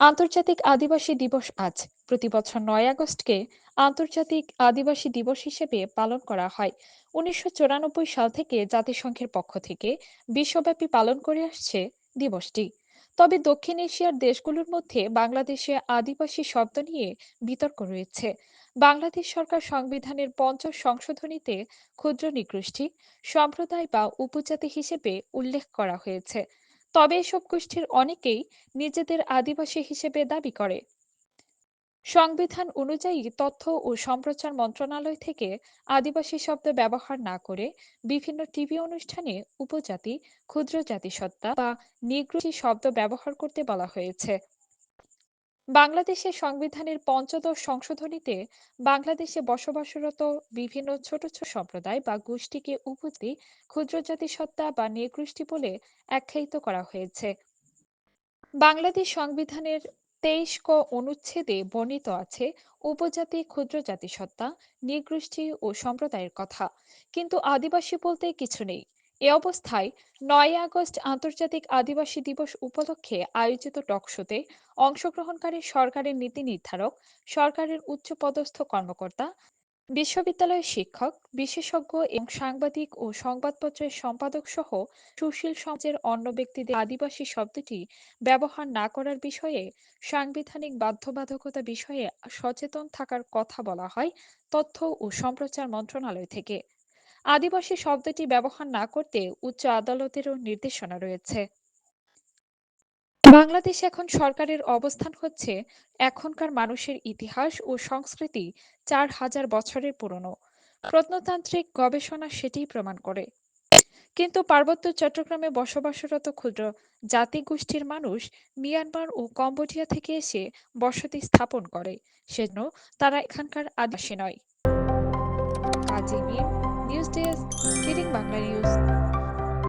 আন্তর্জাতিক আদিবাসী দিবস আজ। প্রতি বছর নয় আগস্টকে আন্তর্জাতিক আদিবাসী দিবস হিসেবে পালন করা হয়। উনিশশো চুরানব্বই সাল থেকে জাতিসংঘের পক্ষ থেকে বিশ্বব্যাপী পালন করে আসছে দিবসটি। তবে দক্ষিণ এশিয়ার দেশগুলোর মধ্যে বাংলাদেশে আদিবাসী শব্দ নিয়ে বিতর্ক রয়েছে। বাংলাদেশ সরকার সংবিধানের পঞ্চম সংশোধনীতে ক্ষুদ্র নৃগোষ্ঠী, সম্প্রদায় বা উপজাতি হিসেবে উল্লেখ করা হয়েছে। তবে এসব গোষ্ঠীর অনেকেই নিজেদের আদিবাসী হিসেবে দাবি করে। সংবিধান অনুযায়ী তথ্য ও সম্প্রচার মন্ত্রণালয় থেকে আদিবাসী শব্দ ব্যবহার না করে বিভিন্ন টিভি অনুষ্ঠানে উপজাতি, ক্ষুদ্র জাতিসত্তা বা নিগ্রোসী শব্দ ব্যবহার করতে বলা হয়েছে। বাংলাদেশের সংবিধানের পঞ্চদশ সংশোধনীতে বাংলাদেশে বসবাসরত বিভিন্ন ছোট ছোট সম্প্রদায় বা গোষ্ঠীকে উপজাতি ক্ষুদ্র জাতিসত্তা বা নৃগোষ্ঠী বলে আখ্যায়িত করা হয়েছে। বাংলাদেশ সংবিধানের তেইশ ক অনুচ্ছেদে বর্ণিত আছে উপজাতি, ক্ষুদ্র জাতিসত্তা নৃগোষ্ঠী ও সম্প্রদায়ের কথা। কিন্তু আদিবাসী বলতে কিছু নেই। এ অবস্থায় নয় আগস্ট আন্তর্জাতিক আদিবাসী দিবস উপলক্ষে আয়োজিত টকশোতে অংশগ্রহণকারী সরকারের নীতি নির্ধারক, সরকারের উচ্চপদস্থ কর্মকর্তা, বিশ্ববিদ্যালয়ের শিক্ষক, বিশেষজ্ঞ এবং সাংবাদিক ও সংবাদপত্রের সম্পাদক সহ সুশীল সমাজের অন্য ব্যক্তিদের আদিবাসী শব্দটি ব্যবহার না করার বিষয়ে সাংবিধানিক বাধ্যবাধকতা বিষয়ে সচেতন থাকার কথা বলা হয় তথ্য ও সম্প্রচার মন্ত্রণালয় থেকে। আদিবাসী শব্দটি ব্যবহার না করতে উচ্চ আদালতেরও নির্দেশনা রয়েছে। বাংলাদেশ এখন সরকারের অবস্থান হচ্ছে এখনকার মানুষের ইতিহাস ও সংস্কৃতি চার হাজার বছরের পুরনো। প্রত্নতান্ত্রিক গবেষণা সেটিই প্রমাণ করে। কিন্তু পার্বত্য চট্টগ্রামে বসবাসরত ক্ষুদ্র জাতিগোষ্ঠীর মানুষ মিয়ানমার ও কম্বোডিয়া থেকে এসে বসতি স্থাপন করে, সেজন্য তারা এখানকার আদিবাসী নয়। কাজী Mir news desk leading Bangla news